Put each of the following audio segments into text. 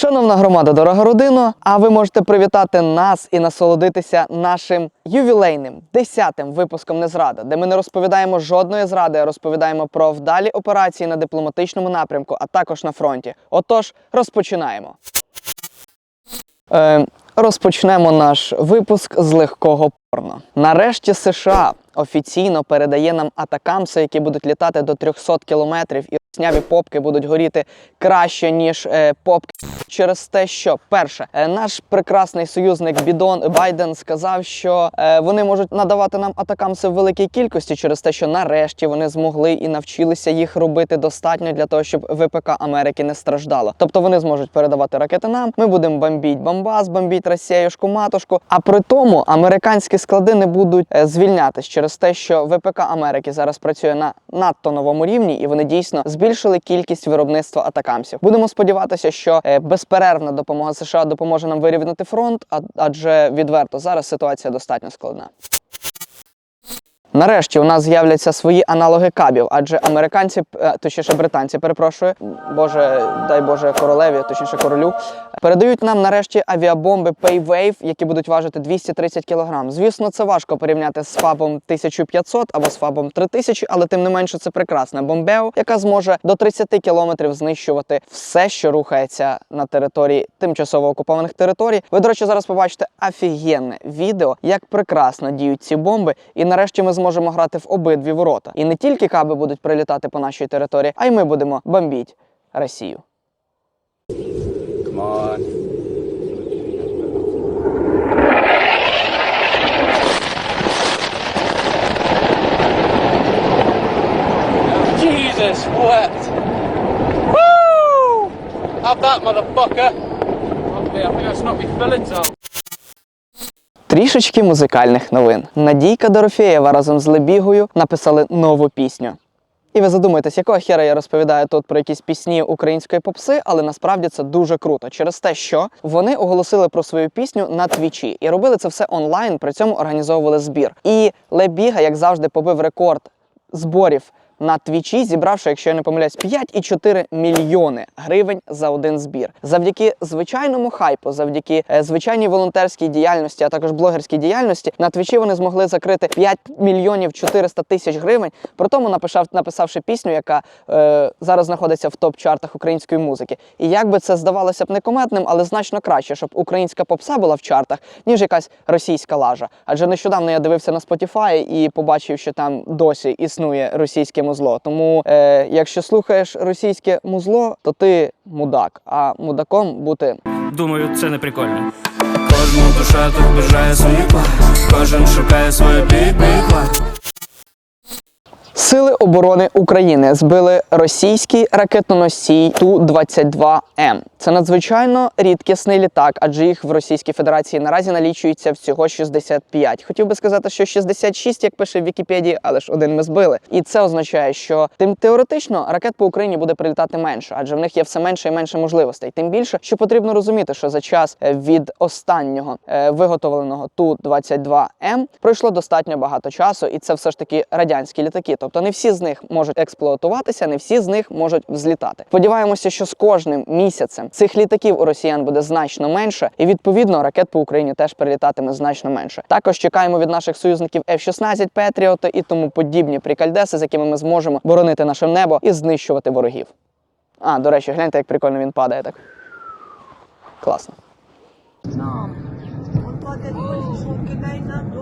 Шановна громада, дорога родино, а ви можете привітати нас і насолодитися нашим ювілейним 10-тим випуском Незрада, де ми не розповідаємо жодної зради, а розповідаємо про вдалі операції на дипломатичному напрямку, а також на фронті. Отож, розпочинаємо. Е, розпочнемо наш випуск з легкого. Нарешті США офіційно передає нам атакамси, які будуть літати до 300 кілометрів, і сняві попки будуть горіти краще, ніж е, попки. Через те, що перше, е, наш прекрасний союзник Бідон Байден сказав, що е, вони можуть надавати нам атакамси в великій кількості через те, що нарешті вони змогли і навчилися їх робити достатньо для того, щоб ВПК Америки не страждало. Тобто вони зможуть передавати ракети нам. Ми будемо бомбіть Бомбас, бомбіть Росіюшку, матушку. А при тому американські склади не будуть е, звільнятись через те, що ВПК Америки зараз працює на надто новому рівні, і вони дійсно збільшили кількість виробництва атакамсів. Будемо сподіватися, що е, безперервна допомога США допоможе нам вирівняти фронт, адже відверто зараз ситуація достатньо складна. Нарешті у нас з'являться свої аналоги кабів, адже американці, е, точніше британці, перепрошую, Боже, дай Боже королеві, точніше королю, передають нам нарешті авіабомби Paywave, які будуть важити 230 кг. Звісно, це важко порівняти з фабом 1500 або з фабом 3000, але тим не менше це прекрасна бомбео, яка зможе до 30 кілометрів знищувати все, що рухається на території тимчасово окупованих територій. Ви, до речі, зараз побачите офігенне відео, як прекрасно діють ці бомби, і нарешті ми зможемо грати в обидві ворота. І не тільки каби будуть прилітати по нашій території, а й ми будемо бомбіть Росію. Jesus wept. Woo! Have that, motherfucker. I think that's not me fillings out. Трішечки музикальних новин. Надійка Дорофєєва разом з Лебігою написали нову пісню. І ви задумаєтесь, якого хера я розповідаю тут про якісь пісні української попси, але насправді це дуже круто через те, що вони оголосили про свою пісню на твічі і робили це все онлайн, при цьому організовували збір. І Лебіга, як завжди, побив рекорд зборів на твічі, зібравши, якщо я не помиляюсь, 5,4 мільйони гривень за один збір. Завдяки звичайному хайпу, завдяки е, звичайній волонтерській діяльності, а також блогерській діяльності, на твічі вони змогли закрити 5 мільйонів 400 тисяч гривень. При тому написав, написавши пісню, яка е, зараз знаходиться в топ-чартах української музики. І як би це здавалося б некометним, але значно краще, щоб українська попса була в чартах, ніж якась російська лажа. Адже нещодавно я дивився на Spotify і побачив, що там досі існує російське музло. Тому, е, якщо слухаєш російське музло, то ти мудак. А мудаком бути Думаю, це не прикольно. Кожна душа тут бажає свої, благ, кожен шукає своє бідний клад. Сили оборони України збили російський ракетоносій Ту-22М. Це надзвичайно рідкісний літак, адже їх в Російській Федерації наразі налічується всього 65. Хотів би сказати, що 66, як пише в Вікіпедії, але ж один ми збили. І це означає, що тим теоретично ракет по Україні буде прилітати менше, адже в них є все менше і менше можливостей. Тим більше, що потрібно розуміти, що за час е, від останнього е, виготовленого Ту-22М пройшло достатньо багато часу, і це все ж таки радянські літаки. Тобто не всі з них можуть експлуатуватися, не всі з них можуть взлітати. Сподіваємося, що з кожним місяцем цих літаків у росіян буде значно менше, і відповідно ракет по Україні теж прилітатиме значно менше. Також чекаємо від наших союзників F-16 Петріоти і тому подібні прикальдеси, з якими ми зможемо боронити наше небо і знищувати ворогів. А, до речі, гляньте, як прикольно він падає так. Класно. Кидает на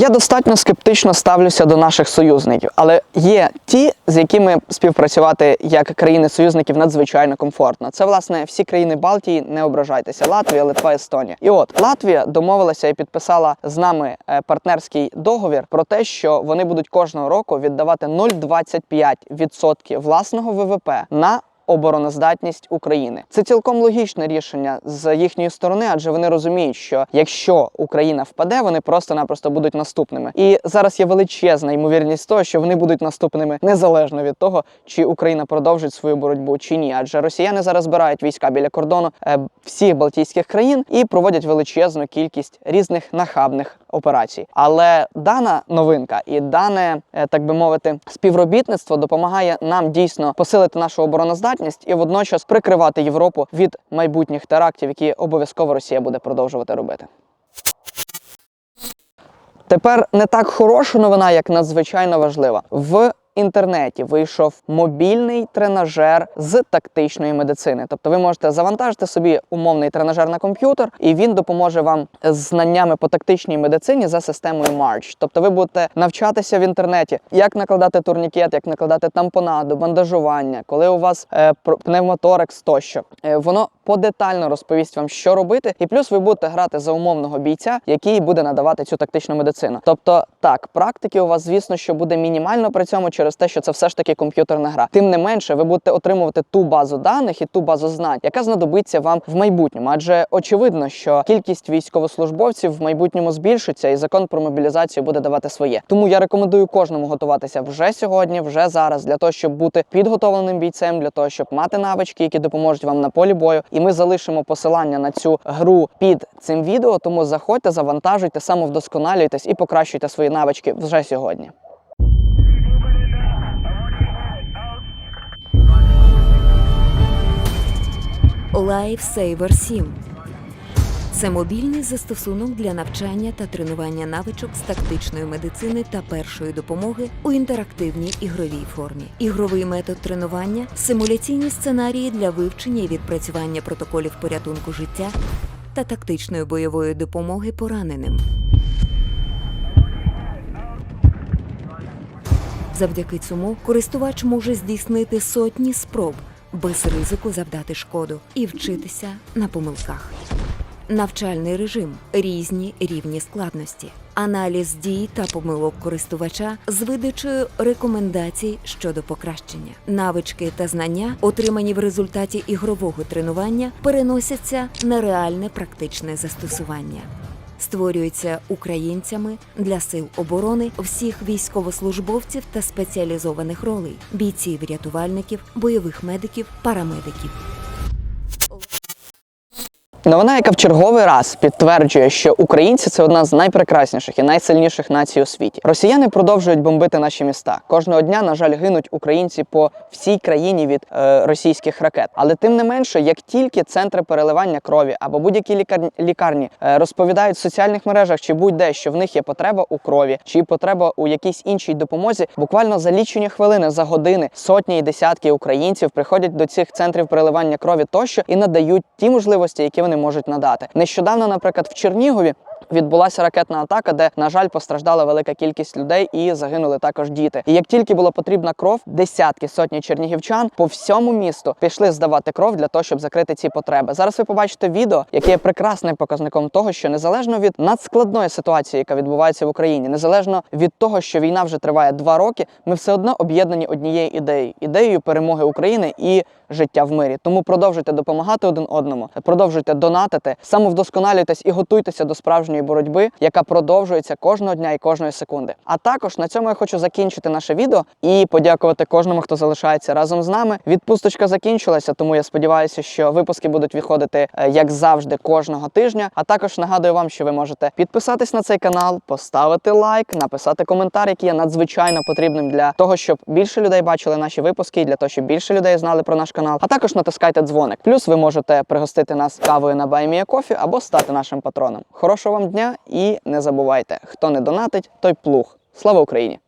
Я достатньо скептично ставлюся до наших союзників, але є ті, з якими співпрацювати як країни-союзників надзвичайно комфортно. Це власне всі країни Балтії, не ображайтеся: Латвія, Литва, Естонія. І от Латвія домовилася і підписала з нами е, партнерський договір про те, що вони будуть кожного року віддавати 0,25% власного ВВП на обороноздатність України. Це цілком логічне рішення з їхньої сторони, адже вони розуміють, що якщо Україна впаде, вони просто-напросто будуть наступними. І зараз є величезна ймовірність того, що вони будуть наступними незалежно від того, чи Україна продовжить свою боротьбу чи ні. Адже росіяни зараз збирають війська біля кордону е, всіх Балтійських країн і проводять величезну кількість різних нахабних операцій. Але дана новинка і дане, е, так би мовити, співробітництво допомагає нам дійсно посилити нашу обороноздатність і водночас прикривати Європу від майбутніх терактів, які обов'язково Росія буде продовжувати робити. Тепер не так хороша новина, як надзвичайно важлива. В інтернеті вийшов мобільний тренажер з тактичної медицини. Тобто ви можете завантажити собі умовний тренажер на комп'ютер, і він допоможе вам з знаннями по тактичній медицині за системою March. Тобто ви будете навчатися в інтернеті, як накладати турнікет, як накладати тампонаду, бандажування, коли у вас е, пневмоторекс тощо. Е, воно подетально розповість вам, що робити, і плюс ви будете грати за умовного бійця, який буде надавати цю тактичну медицину. Тобто, так, практики у вас, звісно, що буде мінімально при цьому через те, що це все ж таки комп'ютерна гра. Тим не менше, ви будете отримувати ту базу даних і ту базу знань, яка знадобиться вам в майбутньому. Адже очевидно, що кількість військовослужбовців в майбутньому збільшиться, і закон про мобілізацію буде давати своє. Тому я рекомендую кожному готуватися вже сьогодні, вже зараз, для того, щоб бути підготовленим бійцем, для того, щоб мати навички, які допоможуть вам на полі бою. І ми залишимо посилання на цю гру під цим відео. Тому заходьте, завантажуйте, самовдосконалюйтесь і покращуйте свої навички вже сьогодні. Lifesaver 7 це мобільний застосунок для навчання та тренування навичок з тактичної медицини та першої допомоги у інтерактивній ігровій формі. Ігровий метод тренування, симуляційні сценарії для вивчення і відпрацювання протоколів порятунку життя та тактичної бойової допомоги пораненим. Завдяки цьому користувач може здійснити сотні спроб без ризику завдати шкоду і вчитися на помилках. Навчальний режим різні рівні складності, аналіз дій та помилок користувача з видачею рекомендацій щодо покращення. Навички та знання, отримані в результаті ігрового тренування, переносяться на реальне практичне застосування. Створюється українцями для сил оборони всіх військовослужбовців та спеціалізованих ролей бійців, рятувальників, бойових медиків, парамедиків. Новина, яка в черговий раз підтверджує, що українці це одна з найпрекрасніших і найсильніших націй у світі. Росіяни продовжують бомбити наші міста. Кожного дня, на жаль, гинуть українці по всій країні від е, російських ракет. Але тим не менше, як тільки центри переливання крові або будь-які лікарні, лікарні е, розповідають в соціальних мережах чи будь-де, що в них є потреба у крові, чи потреба у якійсь іншій допомозі, буквально за лічені хвилини, за години сотні і десятки українців приходять до цих центрів переливання крові тощо і надають ті можливості, які вони можуть надати. Нещодавно, наприклад, в Чернігові. Відбулася ракетна атака, де, на жаль, постраждала велика кількість людей і загинули також діти. І як тільки була потрібна кров, десятки сотні чернігівчан по всьому місту пішли здавати кров для того, щоб закрити ці потреби. Зараз ви побачите відео, яке є прекрасним показником того, що незалежно від надскладної ситуації, яка відбувається в Україні, незалежно від того, що війна вже триває два роки, ми все одно об'єднані однією ідеєю ідеєю перемоги України і життя в мирі. Тому продовжуйте допомагати один одному, продовжуйте донатити, самовдосконалюйтесь і готуйтеся до справжньої боротьби, яка продовжується кожного дня і кожної секунди. А також на цьому я хочу закінчити наше відео і подякувати кожному, хто залишається разом з нами. Відпусточка закінчилася, тому я сподіваюся, що випуски будуть виходити е, як завжди кожного тижня. А також нагадую вам, що ви можете підписатись на цей канал, поставити лайк, написати коментар, який є надзвичайно потрібним для того, щоб більше людей бачили наші випуски, і для того, щоб більше людей знали про наш канал. А також натискайте дзвоник. Плюс ви можете пригостити нас кавою на Баймія Кофі або стати нашим патроном. Хорошого вам дня і не забувайте, хто не донатить, той плуг. Слава Україні!